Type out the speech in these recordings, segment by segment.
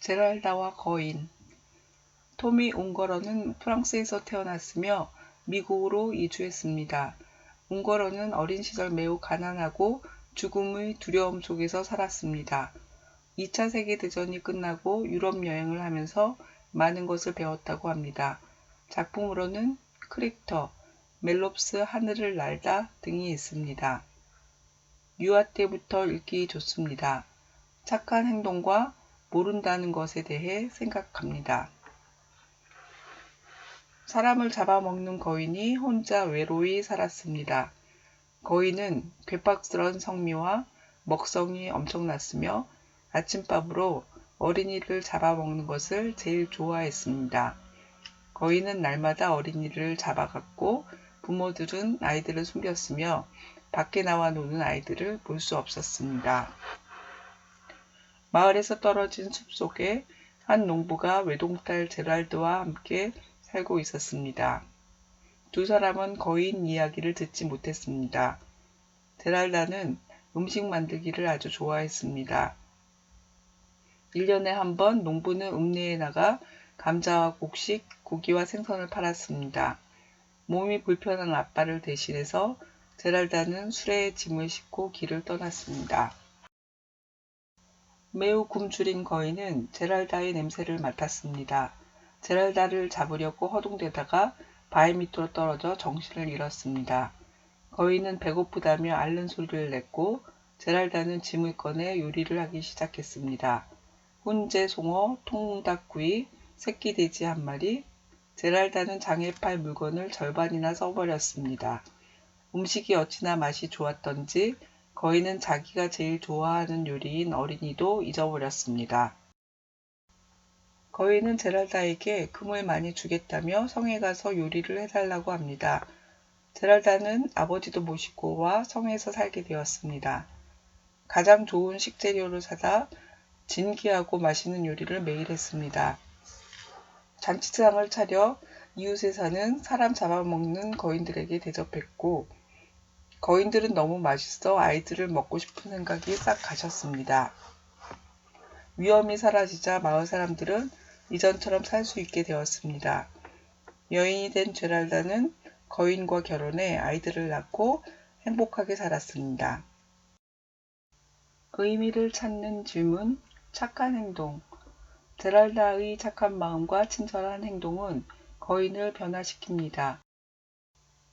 제랄다와 거인 토미 웅거러는 프랑스에서 태어났으며 미국으로 이주했습니다. 웅거러는 어린 시절 매우 가난하고 죽음의 두려움 속에서 살았습니다. 2차 세계대전이 끝나고 유럽 여행을 하면서 많은 것을 배웠다고 합니다. 작품으로는 크릭터, 멜롭스 하늘을 날다 등이 있습니다. 유아 때부터 읽기 좋습니다. 착한 행동과 모른다는 것에 대해 생각합니다. 사람을 잡아먹는 거인이 혼자 외로이 살았습니다. 거인은 괴팍스런 성미와 먹성이 엄청났으며 아침밥으로 어린이를 잡아먹는 것을 제일 좋아했습니다. 거인은 날마다 어린이를 잡아갔고 부모들은 아이들을 숨겼으며 밖에 나와 노는 아이들을 볼 수 없었습니다. 마을에서 떨어진 숲 속에 한 농부가 외동딸 제랄드와 함께 살고 있었습니다. 두 사람은 거인 이야기를 듣지 못했습니다. 제랄다는 음식 만들기를 아주 좋아했습니다. 1년에 한 번 농부는 읍내에 나가 감자와 곡식, 고기와 생선을 팔았습니다. 몸이 불편한 아빠를 대신해서 제랄다는 수레에 짐을 싣고 길을 떠났습니다. 매우 굶주린 거인은 제랄다의 냄새를 맡았습니다. 제랄다를 잡으려고 허둥대다가 바위 밑으로 떨어져 정신을 잃었습니다. 거인은 배고프다며 앓는 소리를 냈고 제랄다는 짐을 꺼내 요리를 하기 시작했습니다. 훈제 송어, 통닭구이, 새끼 돼지 한 마리, 제랄다는 장에 팔 물건을 절반이나 써버렸습니다. 음식이 어찌나 맛이 좋았던지 거인은 자기가 제일 좋아하는 요리인 어린이도 잊어버렸습니다. 거인은 제랄다에게 금을 많이 주겠다며 성에 가서 요리를 해달라고 합니다. 제랄다는 아버지도 모시고 와 성에서 살게 되었습니다. 가장 좋은 식재료를 사다 진기하고 맛있는 요리를 매일 했습니다. 잔치상을 차려 이웃에 사는 사람 잡아먹는 거인들에게 대접했고 거인들은 너무 맛있어 아이들을 먹고 싶은 생각이 싹 가셨습니다. 위험이 사라지자 마을 사람들은 이전처럼 살 수 있게 되었습니다. 여인이 된 제랄다는 거인과 결혼해 아이들을 낳고 행복하게 살았습니다. 의미를 찾는 질문, 착한 행동. 제랄다의 착한 마음과 친절한 행동은 거인을 변화시킵니다.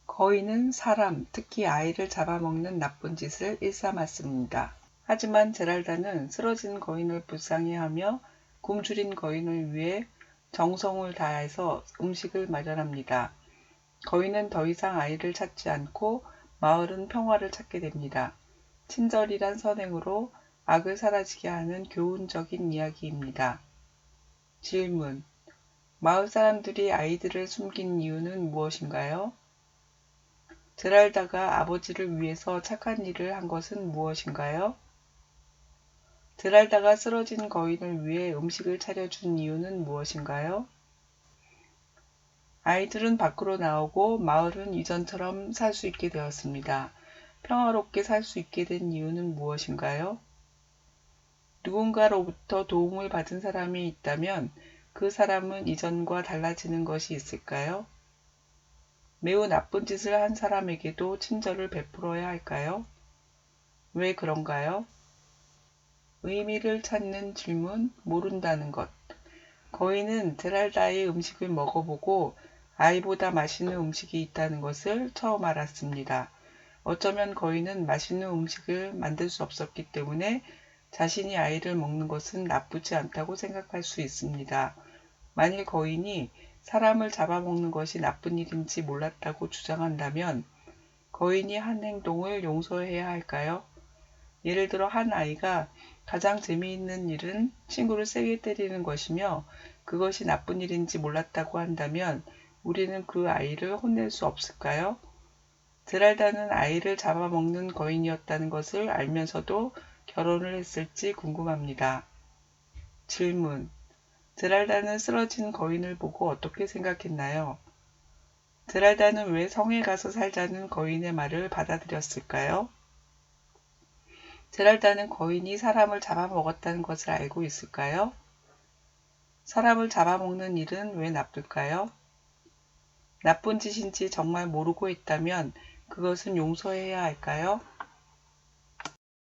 거인은 사람, 특히 아이를 잡아먹는 나쁜 짓을 일삼았습니다. 하지만 제랄다는 쓰러진 거인을 불쌍해하며 굶주린 거인을 위해 정성을 다해서 음식을 마련합니다. 거인은 더 이상 아이를 찾지 않고 마을은 평화를 찾게 됩니다. 친절이란 선행으로 악을 사라지게 하는 교훈적인 이야기입니다. 질문. 마을 사람들이 아이들을 숨긴 이유는 무엇인가요? 제랄다가 아버지를 위해서 착한 일을 한 것은 무엇인가요? 드랄다가 쓰러진 거인을 위해 음식을 차려준 이유는 무엇인가요? 아이들은 밖으로 나오고 마을은 이전처럼 살 수 있게 되었습니다. 평화롭게 살 수 있게 된 이유는 무엇인가요? 누군가로부터 도움을 받은 사람이 있다면 그 사람은 이전과 달라지는 것이 있을까요? 매우 나쁜 짓을 한 사람에게도 친절을 베풀어야 할까요? 왜 그런가요? 의미를 찾는 질문, 모른다는 것. 거인은 드랄다의 음식을 먹어보고 아이보다 맛있는 음식이 있다는 것을 처음 알았습니다. 어쩌면 거인은 맛있는 음식을 만들 수 없었기 때문에 자신이 아이를 먹는 것은 나쁘지 않다고 생각할 수 있습니다. 만일 거인이 사람을 잡아먹는 것이 나쁜 일인지 몰랐다고 주장한다면 거인이 한 행동을 용서해야 할까요? 예를 들어 한 아이가 가장 재미있는 일은 친구를 세게 때리는 것이며 그것이 나쁜 일인지 몰랐다고 한다면 우리는 그 아이를 혼낼 수 없을까요? 드랄다는 아이를 잡아먹는 거인이었다는 것을 알면서도 결혼을 했을지 궁금합니다. 질문. 드랄다는 쓰러진 거인을 보고 어떻게 생각했나요? 드랄다는 왜 성에 가서 살자는 거인의 말을 받아들였을까요? 제랄다는 거인이 사람을 잡아먹었다는 것을 알고 있을까요? 사람을 잡아먹는 일은 왜 나쁠까요? 나쁜 짓인지 정말 모르고 있다면 그것은 용서해야 할까요?